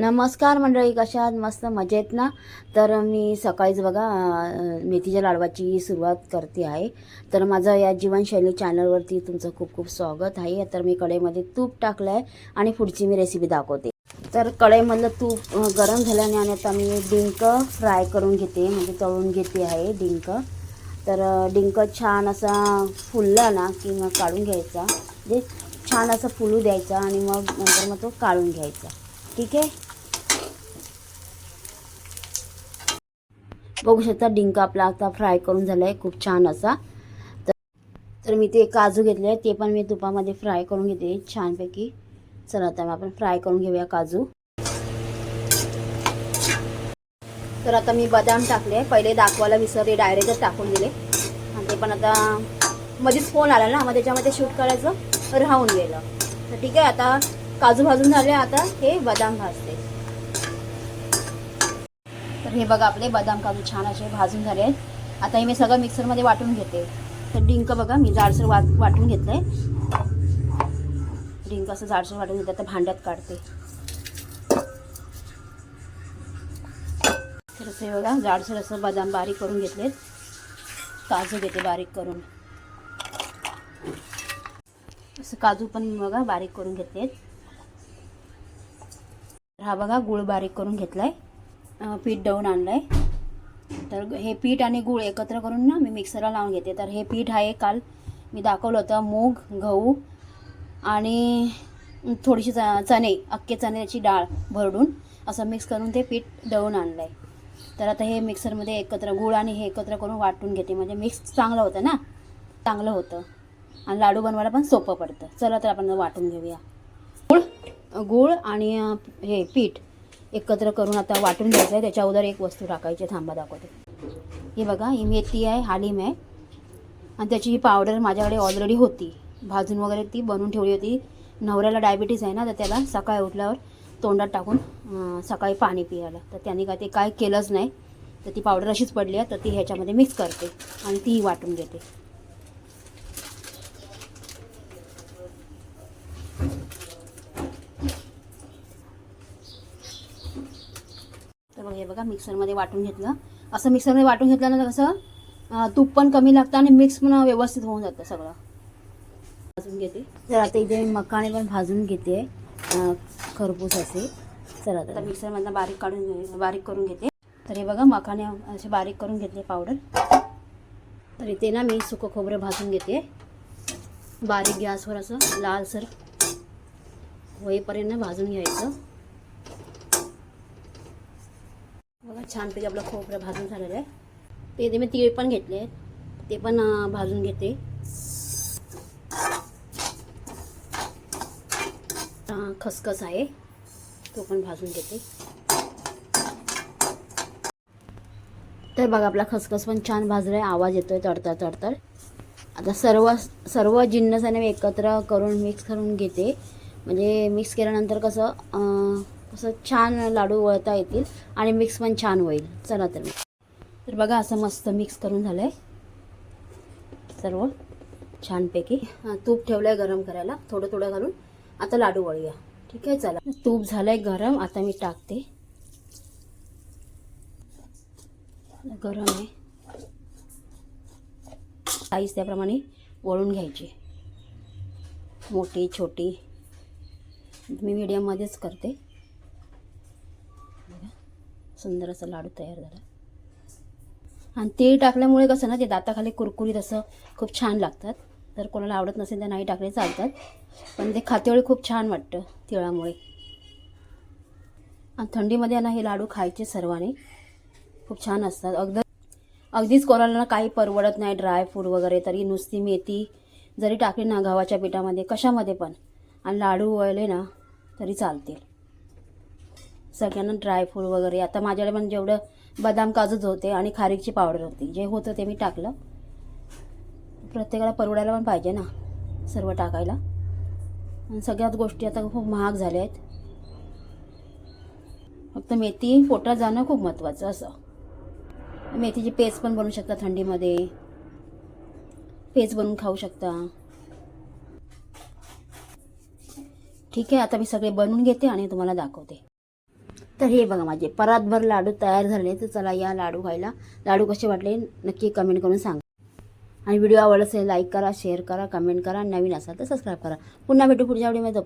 नमस्कार मंडळी कशात मस्त मजेत ना? तर मी सकाळीच बघा मेथीच्या लाडवाची सुरुवात करते आहे. तर माझं या जीवनशैली चॅनलवरती तुमचं खूप खूप स्वागत आहे. तर मी कढईमध्ये तूप टाकलं आहे आणि पुढची मी रेसिपी दाखवते. तर कढईमधलं तूप गरम झाल्याने आणि आता मी डिंक फ्राय करून घेते म्हणजे तळून घेते आहे डिंक. तर डिंक छान असा फुलला ना की मग काढून घ्यायचा. म्हणजे छान असं फुलू द्यायचा आणि मग नंतर मग तो काढून घ्यायचा. ठीक आहे? बघू शकता डिंक आपला आता फ्राय करून झाला आहे खूप छान असा. तर मी ते काजू घेतले ते पण मी तुपामध्ये फ्राय करून घेते छानपैकी. चला आता आपण फ्राय करून घेऊया काजू. तर आता मी बदाम टाकले पहिले दाखवायला विसरले डायरेक्टच टाकून दिले. आणि ते पण आता मध्येच फोन आला ना मग त्याच्यामध्ये शूट करायचं राहून गेलं. तर ठीक आहे आता काजू भाजून झाले आता हे बदाम भाजते. तर हे बघा आपले बदाम काजू छान असे भाजून झाले आहेत. आता हे मी सगळं मिक्सरमध्ये वाटून घेते. तर डिंक बघा मी जाडसर वाट वाटून घेतलं आहे डिंक असं जाडसर वाटून घेतलं तर भांड्यात काढते. तर असं हे बघा जाडसर असं बदाम बारीक करून घेतलेत. काजू घेते बारीक करून. असं काजू पण बघा बारीक करून घेतलेत. हा बघा गूळ बारीक करून घेतला आहे पीठ दळून आहे तर हे पीठ आणि गूळ एकत्र करून ना मी मिक्सरला लावून घेते. तर हे पीठ आहे काल मी दाखवलं होतं मूग गहू आणि थोडीशी च- चणे अख्खे चण्याची डाळ भरडून असं मिक्स करून ते पीठ दळून आणलं आहे तर आता हे मिक्सरमध्ये एकत्र गूळ आणि हे एकत्र करून वाटून घेते. म्हणजे मिक्स चांगलं होतं ना? चांगलं होतं. आणि लाडू बनवायला पण सोपं पडतं. चला तर आपण वाटून घेऊया. गूळ गूळ आणि हे पीठ. एकत्र करून आता वाटून घ्यायचं आहे. त्याच्या अगोदर एक वस्तू टाकायची थांबा दाखवते. हे बघा ही मेथी आहे हालीम आहे. आणि त्याची ही पावडर माझ्याकडे ऑलरेडी होती. भाजून वगैरे ती बनवून ठेवली होती. नवऱ्याला डायबिटीस आहे ना तर त्याला सकाळी उठल्यावर तोंडात टाकून सकाळी पाणी पियाला. तर त्याने काय ते काय केलंच नाही. तर ती पावडर अशीच पडली आहे. तर ती ह्याच्यामध्ये मिक्स करते आणि तीही वाटून घेते तर बघा मिक्सरमध्ये वाटून घेतलं. असं मिक्सरमध्ये वाटून घेतल्यानंतर कसं तूप पण कमी लागतं आणि मिक्स पण व्यवस्थित होऊन जातं सगळं. भाजून घेते. तर आता इथे मी मकाणे पण भाजून घेते. खरपूस असे. चला तर मिक्सरमधनं बारीक काढून घे- बारीक करून घेते. तर हे बघा मकाने असे बारीक करून घेतले पावडर तर इथे ना मी सुकं खोबरं भाजून घेते. बारीक गॅसवर असं लालसर होईपर्यंत भाजून घ्यायचं. बघा छानपैकी आपलं खोबरं भाजून झालेलं आहे. ते ते मी तीळ पण घेतले ते पण भाजून घेते. खसखस आहे. तो पण भाजून घेते. तर बघा आपला खसखस पण छान भाजला आहे आवाज येतोय तडतड तडतड. आता सर्व सर्व जिन्नसाने मी एकत्र करून मिक्स करून घेते. म्हणजे मिक्स केल्यानंतर कसं असं छान लाडू वळता येतील आणि मिक्स पण छान होईल. चला तर तर बघा असं मस्त मिक्स करून झालं आहे सर्व छानपैकी. हां, तूप ठेवलं आहे गरम करायला. थोडं थोडं घालून आता लाडू वळूया. ठीक आहे चला. तूप झालं आहे गरम. आता मी टाकते. गरम आहे. साईज त्याप्रमाणे वळून घ्यायची. मोठी छोटी. मी मीडियममध्येच करते. सुंदर असा लाडू तयार झाला. आणि तीळ टाकल्यामुळे कसं ना ते दाताखाली कुरकुरीत असं खूप छान लागतात. जर कोणाला आवडत नसेल तर नाही टाकले चालतात. पण ते खातेवेळी खूप छान वाटतं तिळामुळे. आणि थंडीमध्ये ना हे लाडू खायचे सर्वांनी. खूप छान असतात. अगदी अगदीच कोणाला काही परवडत नाही ड्रायफ्रूट वगैरे तरी नुसती मेथी जरी टाकली ना गव्हाच्या पिठामध्ये कशामध्ये पण. आणि लाडू वळले ना तरी चालतील. सगळ्यांना ड्रायफ्रूट वगैरे. आता माझ्याकडे पण जेवढं बदाम काजूच होते आणि खारीकची पावडर होती. जे होतं ते मी टाकलं. प्रत्येकाला परवडायला पण पाहिजे ना सर्व टाकायला. आणि सगळ्याच गोष्टी आता खूप महाग झाल्या आहेत. फक्त मेथी पोटात जाणं खूप महत्त्वाचं असं. मेथीची पेस्ट पण बनवू शकता थंडीमध्ये. पेस्ट बनवून खाऊ शकता. ठीक आहे आता मी सगळे बनवून घेते आणि तुम्हाला दाखवते. तर हे बघा माझे परातभर लाडू तयार झाले तर चला या लाडू खायला. लाडू कसे वाटले नक्की कमेंट करून सांगा. आणि व्हिडिओ आवडला असेल लाईक करा शेअर करा कमेंट करा. नवीन असाल तर सबस्क्राईब करा. पुन्हा भेटू पुढच्या आवडीमध्ये